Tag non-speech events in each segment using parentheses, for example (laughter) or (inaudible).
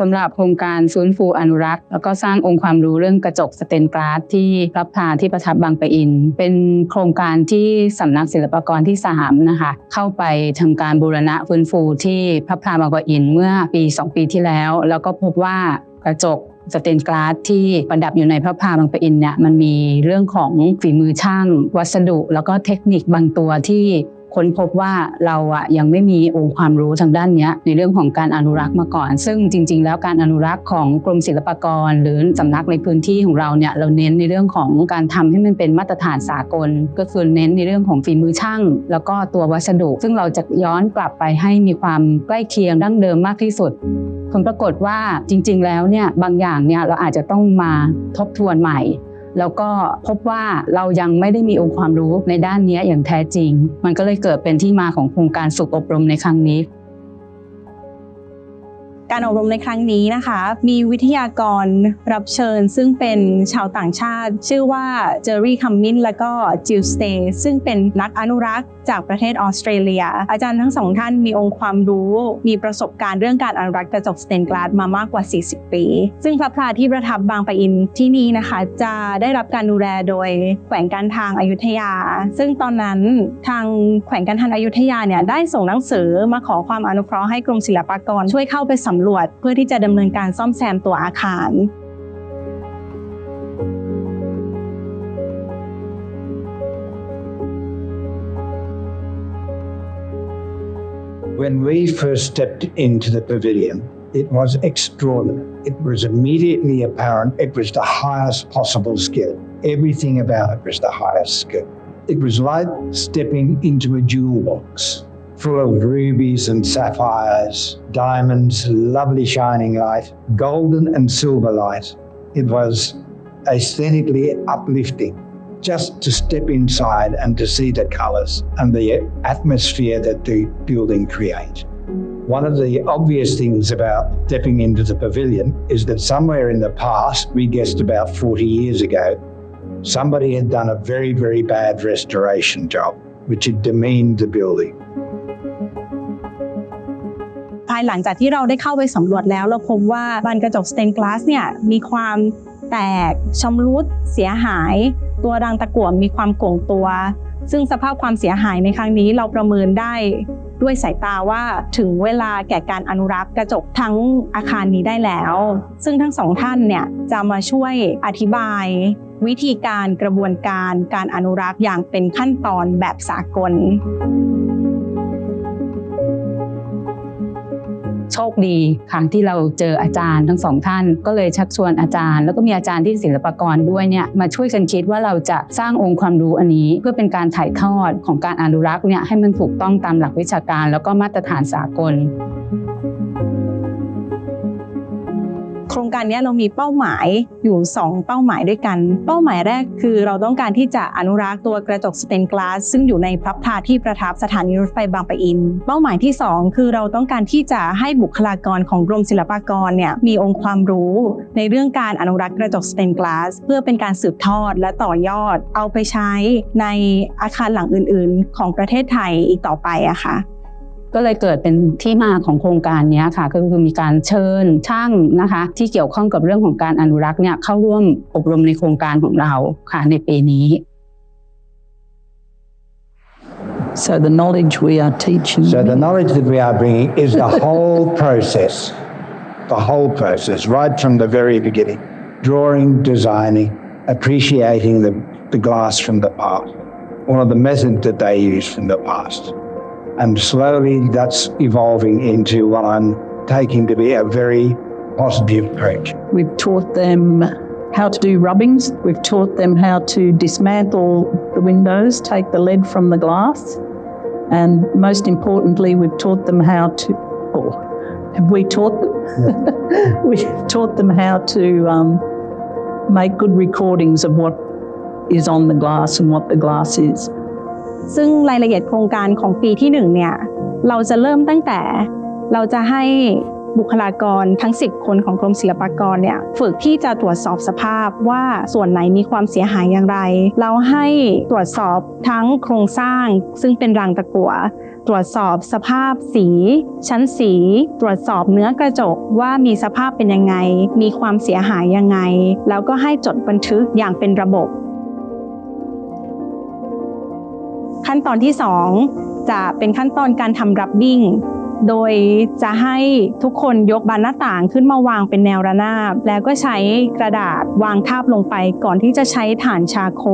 สำหรับโครงการฟื้นฟูอนุรักษ์ แล้วก็สร้างองค์ความรู้เรื่องกระจกสเตนกลาสที่รับพาที่ประทับบางปะอิน เป็นโครงการที่สำนักศิลปากรที่สามนะคะเข้าไปทำการบูรณะฟื้นฟูที่พระพลาบางปะอินเมื่อปี 2 ปีที่แล้ว แล้วก็พบว่ากระจกสเตนกลาสที่ประดับอยู่ในพระพาบางปะอินเนี่ยมันมีเรื่องของฝีมือช่าง วัสดุ แล้วก็เทคนิคบางตัวที่ ค้นพบว่าเราอะยังไม่มีองค์ความรู้ทางด้านเนี้ยในเรื่องของการอนุรักษ์มาก่อน ซึ่งจริง ๆ แล้วการอนุรักษ์ของกรมศิลปากร หรือสำนักในพื้นที่ของเราเนี่ยเราเน้นในเรื่องของการทำให้มันเป็นมาตรฐานสากล ก็คือเน้นในเรื่องของฝีมือช่าง แล้วก็ตัววัสดุ ซึ่งเราจะย้อนกลับไปให้มีความใกล้เคียงดั้งเดิมมากที่สุดผลปรากฏว่าจริง ๆ แล้วเนี่ยบางอย่างเนี่ยเราอาจจะต้องมาทบทวนใหม่ แล้วก็พบว่าเรายังไม่ได้มีองค์ความรู้ในด้านนี้อย่างแท้จริง มันก็เลยเกิดเป็นที่มาของโครงการฝึกอบรมในครั้งนี้ การอบรมในครั้งนี้นะคะ มีวิทยากรรับเชิญ ซึ่งเป็นชาวต่างชาติ ชื่อว่าเจอรี่คัมมินและก็จิลสเตย์ซึ่งเป็นนักอนุรักษ์จากประเทศออสเตรเลีย อาจารย์ทั้งสองท่านมีองค์ความรู้ มีประสบการณ์เรื่องการอนุรักษ์กระจกสเตนกลาสมามากกว่า 40 ปี ซึ่งพระพลาที่ประทับบางปะอินที่นี่นะคะ จะได้รับการดูแลโดยแขวงการทางอายุทยา ซึ่งตอนนั้นทางแขวงการทางอายุทยาเนี่ยได้ส่งหนังสือมาขอความอนุเคราะห์ให้กรมศิลปากรช่วยเข้าไปสำ รวจ เพื่อที่จะดำเนินการซ่อมแซมตัวอาคาร When we first stepped into the pavilion, it was extraordinary. It was immediately apparent it was the highest possible skill. Everything about it was the highest skill. It was like stepping into a jewel box full of rubies and sapphires, diamonds, lovely shining light, golden and silver light. It was aesthetically uplifting just to step inside and to see the colours and the atmosphere that the building creates. One of the obvious things about stepping into the pavilion is that somewhere in the past, we guessed about 40 years ago, somebody had done a very, very bad restoration job, which had demeaned the building. ายหลังจากที่เราได้เข้าไปสำรวจแล้ว เราพบว่าบานกระจกสเตนกลาสเนี่ยมีความแตกชำรุดเสียหาย ตัวรังตะกั่วมีความโก่งตัว ซึ่งสภาพความเสียหายในครั้งนี้เราประเมินได้ด้วยสายตาว่าถึงเวลาแก่การอนุรักษ์กระจกทั้งอาคารนี้ได้แล้ว ซึ่งทั้งสองท่านเนี่ยจะมาช่วยอธิบาย วิธีการกระบวนการการอนุรักษ์อย่างเป็นขั้นตอนแบบสากล ชคดีครั้งที่เราเจออาจารย์ทั้งสองท่าน ก็เลยชักชวนอาจารย์ แล้วก็มีอาจารย์ที่ศิลปากรด้วยเนี่ยมาช่วยกันคิดว่าเราจะสร้างองค์ความรู้อันนี้ เพื่อเป็นการถ่ายทอดของการอนุรักษ์เนี่ยให้มันถูกต้องตามหลักวิชาการ แล้วก็มาตรฐานสากล โครงการนี้เรามีเป้าหมายอยู่ 2 เป้าหมายด้วยกัน เป้าหมายแรกคือเราต้องการที่จะอนุรักษ์ตัวกระจกสเตนกลาสซึ่งอยู่ในพระพลาที่ประทับสถานีรถไฟบางปะอิน เป้าหมายที่ 2 คือเราต้องการที่จะให้บุคลากรของกรมศิลปากรเนี่ยมีองค์ความรู้ ในเรื่องการอนุรักษ์กระจกสเตนกลาสเพื่อเป็นการสืบทอดและต่อยอด เอาไปใช้ในอาคารหลังอื่น ๆ ของประเทศไทยอีกต่อไปอะค่ะ ก็เลยเกิดเป็นที่มาของโครงการนี้ค่ะก็คือมีการเชิญช่างนะคะ ที่เกี่ยวข้องกับเรื่องของการอนุรักษ์เนี่ยเข้าร่วมอบรมในโครงการของเราค่ะในปีนี้ So the knowledge we are teaching. So the knowledge that we are bringing is the whole process, the whole process, right from the very beginning. Drawing, designing, appreciating the, the glass from the past, one of the methods that they used from the past. And slowly that's evolving into what I'm taking to be a very positive approach. We've taught them how to do rubbings. We've taught them how to dismantle the windows, take the lead from the glass. And most importantly, we've taught them how to, or have we taught them? (laughs) we've taught them how to um, make good recordings of what is on the glass and what the glass is. ซึ่งรายละเอียดโครงการของปีที่1เนี่ยเราจะเริ่มตั้งแต่เราจะให้บุคลากรทั้ง 10 คนของกรมศิลปากรเนี่ยฝึกที่จะตรวจสอบสภาพว่าส่วนไหนมีความเสียหายอย่างไร เราให้ตรวจสอบทั้งโครงสร้างซึ่งเป็นรางตะกั่วตรวจสอบสภาพสี ชั้นสี ตรวจสอบเนื้อกระจกว่ามีสภาพเป็นยังไง มีความเสียหายยังไง แล้วก็ให้จดบันทึกอย่างเป็นระบบ ขั้นตอนที่ 2 จะเป็นขั้นตอนการทำรับบิ้งโดยจะให้ทุกคนยกบานหน้าต่างขึ้นมาวางเป็นแนวระนาบ แล้วก็ใช้กระดาษวางทาบลงไป ก่อนที่จะใช้ฐานชาโค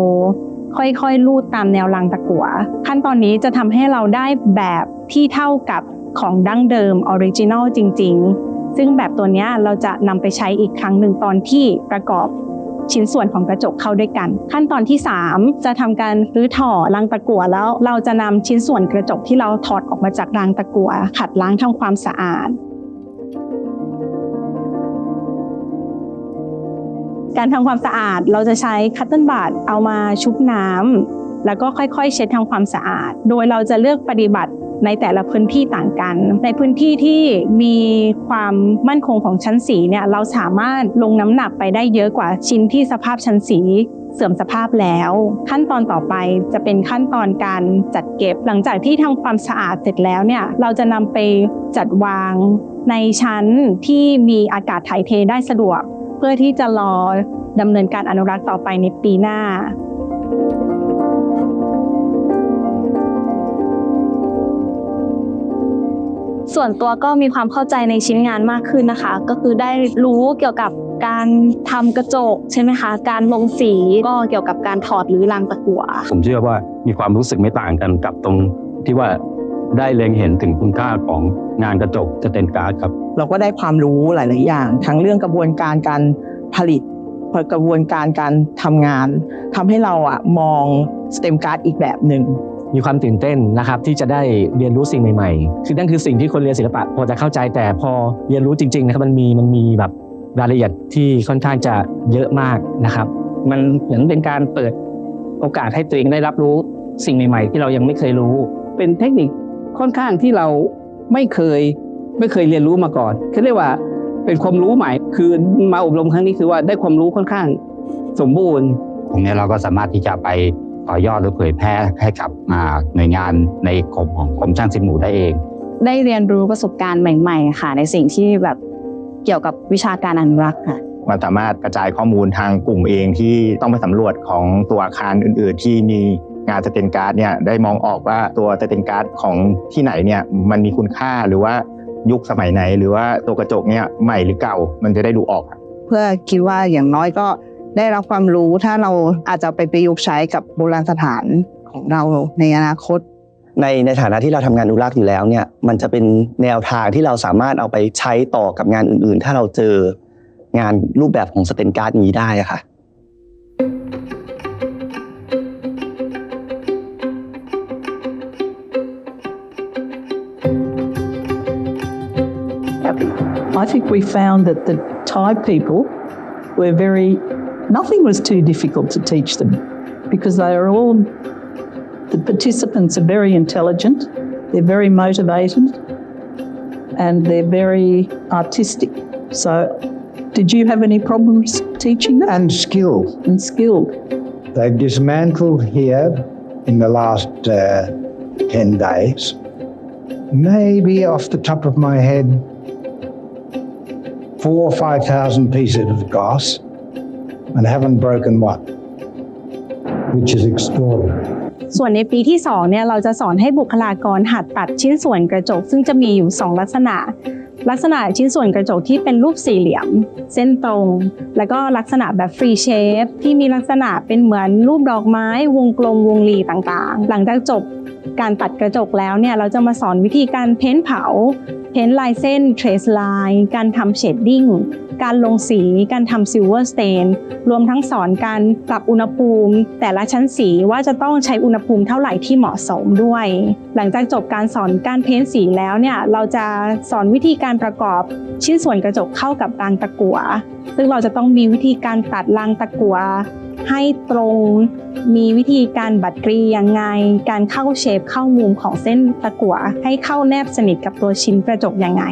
ค่อยๆ ลูดตามแนวรางตะกั่วขั้นตอนนี้จะทำให้เราได้แบบที่เท่ากับของดั้งเดิมออริจินอลจริง ๆ ซึ่งแบบตัวนี้เราจะนำไปใช้อีกครั้งหนึ่งตอนที่ประกอบ ชิ้นส่วนของกระจกเข้าด้วยกัน ขั้นตอนที่ 3 จะทำการรื้อถอดรางตะกั่วแล้วเราจะนำชิ้นส่วนกระจกที่เราถอดออกมาจากรางตะกั่วขัดล้างทำความสะอาดการทำความสะอาดเราจะใช้คัตเติลบัตเอามาชุบน้ำแล้วก็ค่อยๆ เช็ดทำความสะอาด โดยเราจะเลือกปฏิบัติ ในแต่ละพื้นที่ต่างกัน ในพื้นที่ที่มีความมั่นคงของชั้นสีเนี่ยเราสามารถลงน้ำหนักไปได้เยอะกว่าชิ้นที่สภาพชั้นสีเสื่อมสภาพแล้ว ขั้นตอนต่อไปจะเป็นขั้นตอนการจัดเก็บ หลังจากที่ทำความสะอาดเสร็จแล้วเนี่ยเราจะนำไปจัดวางในชั้นที่มีอากาศถ่ายเทได้สะดวก เพื่อที่จะรอดำเนินการอนุรักษ์ต่อไปในปีหน้า ส่วนตัวก็มีความเข้าใจในชิ้นงานมากขึ้นนะคะ ก็คือได้รู้เกี่ยวกับการทำกระจกใช่ไหมคะ การลงสีก็เกี่ยวกับการถอดหรือรางตะกั่วผมเชื่อว่ามีความรู้สึกไม่ต่างกันกับตรงที่ว่าได้เล็งเห็นถึงคุณค่าของงานกระจกสเตนการ์ดครับ เราก็ได้ความรู้หลาย ๆ อย่าง ทั้งเรื่องกระบวนการการผลิตกระบวนการการทำงานทำให้เราอะมองสเต็มการ์ดอีกแบบหนึ่ง มีความตื่นเต้นนะครับที่จะได้เรียนรู้สิ่งใหม่ๆ คือนั่นคือสิ่งที่คนเรียนศิลปะพอจะเข้าใจแต่พอเรียนรู้จริงๆนะครับมันมีมันมีแบบรายละเอียดที่ค่อนข้างจะเยอะมากนะครับ มันเหมือนเป็นการเปิดโอกาสให้ตัวเองได้รับรู้สิ่งใหม่ ๆ ที่เรายังไม่เคยรู้ เป็นเทคนิคค่อนข้างที่เราไม่เคยไม่เคยเรียนรู้มาก่อนเขาเรียกว่าเป็นความรู้ใหม่คือมาอบรมครั้งนี้คือว่าได้ความรู้ค่อนข้างสมบูรณ์ตรงนี้เราก็สามารถที่จะไป ต่อยอดหรือเผยแพร่ให้กับอ่าหน่วยงานในกรมของกรมช่างสิบหมู่ได้เอง ได้เรียนรู้ประสบการณ์ใหม่ ๆ ค่ะ ในสิ่งที่แบบเกี่ยวกับวิชาการอนุรักษ์ค่ะมันสามารถกระจายข้อมูลทางกลุ่มเองที่ต้องไปสำรวจของตัวอาคารอื่น ๆ ที่มีงานสเตนการ์ดเนี่ยได้มองออกว่าตัวสเตนการ์ดของที่ไหนเนี่ยมันมีคุณค่าหรือว่ายุคสมัยไหน หรือว่าตัวกระจกเนี่ยใหม่หรือเก่ามันจะได้ดูออกครับเพื่อคิดว่าอย่างน้อยก็ ได้รับความรู้ถ้าเราอาจจะไปประยุกต์ใช้กับโบราณสถานของเราในอนาคต ในในฐานะที่เราทำงานอนุรักษ์อยู่แล้วเนี่ยมันจะเป็นแนวทางที่เราสามารถเอาไปใช้ต่อกับงานอื่น ๆ ถ้าเราเจองานรูปแบบของสเตนการ์ดนี้ได้อะค่ะ I think we found that the Thai people were very, nothing was too difficult to teach them because they are all, the participants are very intelligent, they're very motivated, and they're very artistic. So, did you have any problems teaching them? And skilled. And skilled. They've dismantled here in the last uh, 10 days. Maybe off the top of my head, four or 5,000 pieces of glass and haven't broken one, which is extraordinary. ส่วนในปีที่ 2 เนี่ย เราจะสอนให้บุคลากรหัดตัดชิ้นส่วนกระจก ซึ่งจะมีอยู่ 2 ลักษณะ ลักษณะชิ้นส่วนกระจกที่เป็นรูปสี่เหลี่ยม เส้นตรง แล้วก็ลักษณะแบบฟรีเชฟที่มีลักษณะเป็นเหมือนรูปดอกไม้ วงกลมวงรีต่างๆ หลังจากจบการตัดกระจกแล้วเนี่ย เราจะมาสอนวิธีการเพ้นเผา เพ้นลายเส้นเทรสไลน์การทำเชดดิ้งการลงสี การทำซิลเวอร์สเตนรวมทั้งสอนการปรับอุณหภูมิ แต่ละชั้นสีว่าจะต้องใช้อุณหภูมิเท่าไหร่ที่เหมาะสมด้วย หลังจากจบการสอนการเพ้นสีแล้วเนี่ยเราจะสอนวิธีการประกอบชิ้นส่วนกระจกเข้ากับรางตะกั่วซึ่งเราจะต้องมีวิธีการตัดรางตะกั่วให้ตรงมีวิธีการบัดกรียังไง การเข้าเชฟเข้ามุมของเส้นตะกั่วให้เข้าแนบสนิทกับตัวชิ้นกระจจกยังไง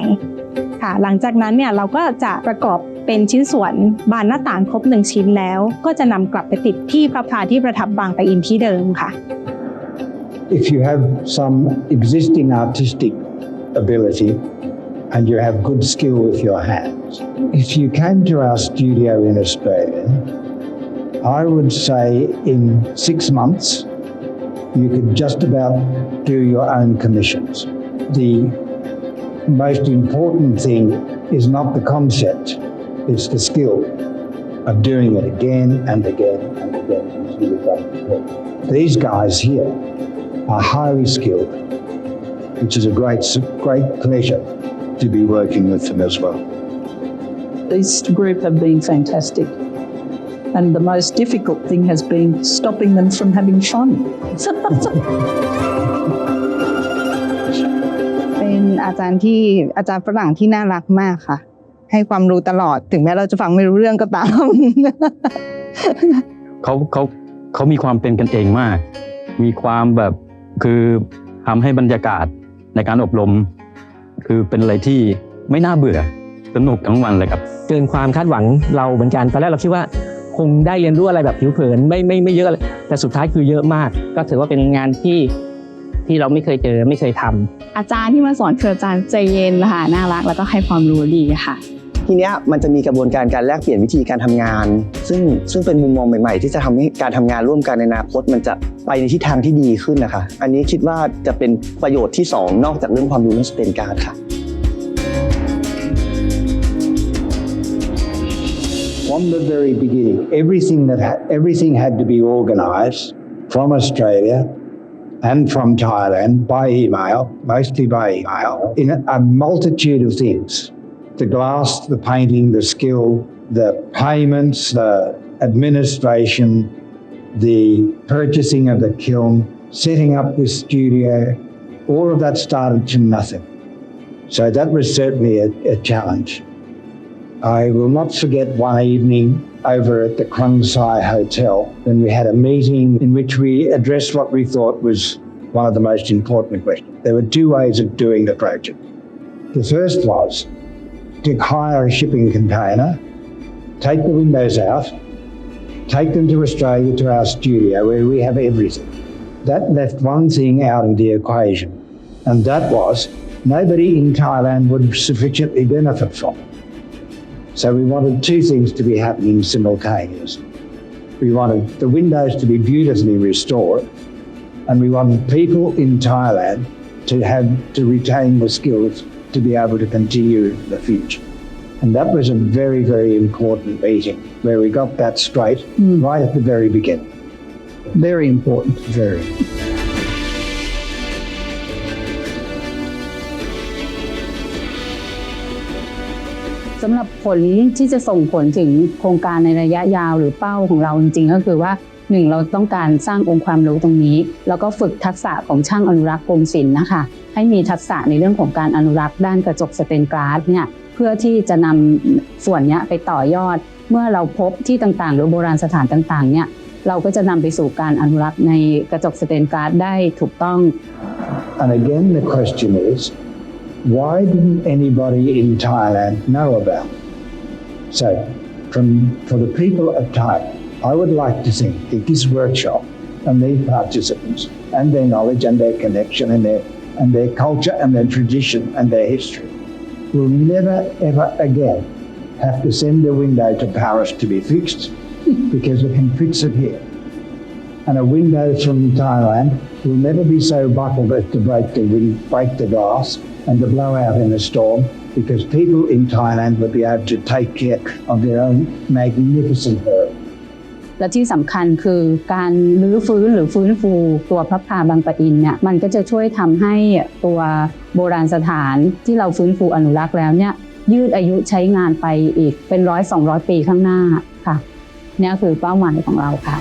ค่ะหลังจากนั้นเนี่ยเราก็จะประกอบเป็นชิ้นส่วนบานหน้าต่างครบ 1 ชิ้นแล้ว ก็จะนำกลับไปติดที่พระพลาที่ประทับบางปะอินที่เดิมค่ะ If you have some existing artistic ability and you have good skill with your hands, if you came to our studio in Australia, I would say in six months you could just about do your own commissions. The most important thing is not the concept, it's the skill of doing it again and again and again. These guys here are highly skilled, which is a great, great pleasure to be working with them as well. This group have been fantastic. And the most difficult thing has been stopping them from having fun. (laughs) อาจารย์ที่อาจารย์ฝรั่งที่น่ารักมากค่ะ ให้ความรู้ตลอดถึงแม้เราจะฟังไม่รู้เรื่องก็ตามเขาเขาเขามีความเป็นกันเองมาก มีความแบบคือทำให้บรรยากาศในการอบรม คือเป็นอะไรที่ไม่น่าเบื่อสนุกทั้งวันเลยครับ เกินความคาดหวังเราเหมือนกันตอนแรกเราคิดว่าคงได้เรียนรู้อะไรแบบผิวเผินไม่ไม่ไม่เยอะเลยแต่สุดท้ายคือเยอะมาก ก็ถือว่าเป็นงานที่ ที่เราไม่เคยเจอไม่เคยทำอาจารย์ที่มาสอนคืออาจารย์ใจเย็นค่ะน่ารักแล้วก็ให้ความรู้ดีค่ะทีเนี้ยมันจะมีกระบวนการการแลกเปลี่ยนวิธีการทำงาน ซึ่งซึ่งเป็นมุมมองใหม่ ๆ ที่จะทำให้การทำงานร่วมกันในอนาคต มันจะไปในทิศทางที่ดีขึ้นนะคะ อันนี้คิดว่าจะเป็นประโยชน์ที่สองนอกจากเรื่องความรู้เรื่องสเตนการ์ดค่ะ From the very beginning, everything that ha- everything had to be organised from Australia and from Thailand by email, mostly by email, in a, multitude of things: the glass, the painting, the skill, the payments, the administration, the purchasing of the kiln, setting up this studio. All of that started from nothing. So that was certainly a, a challenge. I will not forget one evening over at the Krung Sai Hotel when we had a meeting in which we addressed what we thought was one of the most important questions. There were two ways of doing the project. The first was to hire a shipping container, take the windows out, take them to Australia to our studio where we have everything. That left one thing out of the equation, and that was nobody in Thailand would sufficiently benefit from it. So we wanted two things to be happening simultaneously. We wanted the windows to be beautifully restored, and we wanted people in Thailand to have to retain the skills to be able to continue in the future. And that was a very, very important meeting where we got that straight hmm. right at the very beginning. Very important. Very. สำหรับผลที่จะส่งผลถึงโครงการในระยะยาวหรือเป้าของเราจริงๆ ก็คือว่าหนึ่งเราต้องการสร้างองค์ความรู้ตรงนี้ แล้วก็ฝึกทักษะของช่างอนุรักษ์กรมศิลป์นะคะ ให้มีทักษะในเรื่องของการอนุรักษ์ด้านกระจกสเตนกราสเนี่ยเพื่อที่จะนำส่วนนี้ไปต่อยอด เมื่อเราพบที่ต่างๆ หรือโบราณสถานต่างๆเนี่ยเราก็จะนำไปสู่การอนุรักษ์ในกระจกสเตนกราสได้ถูกต้อง And again, the question is why didn't anybody in Thailand know about? So, from, for the people of Thailand, I would like to think that this workshop and these participants and their knowledge and their connection and their, and their culture and their tradition and their history will never ever again have to send a window to Paris to be fixed because we can fix it here. And a window from Thailand will never be so buckled as to break the break the glass and to blow out in a storm because people in Thailand will be able to take care of their own magnificent herb. และที่สำคัญคือการรื้อฟื้นหรือฟื้นฟูตัวพระพราบางปะอินเนี่ยมันก็จะช่วยทำให้ตัวโบราณสถานที่เราฟื้นฟูอนุรักษ์แล้วเนี่ยยืดอายุใช้งานไปอีกเป็นร้อยสองร้อยปีข้างหน้าค่ะนี่คือเป้าหมายของเราค่ะ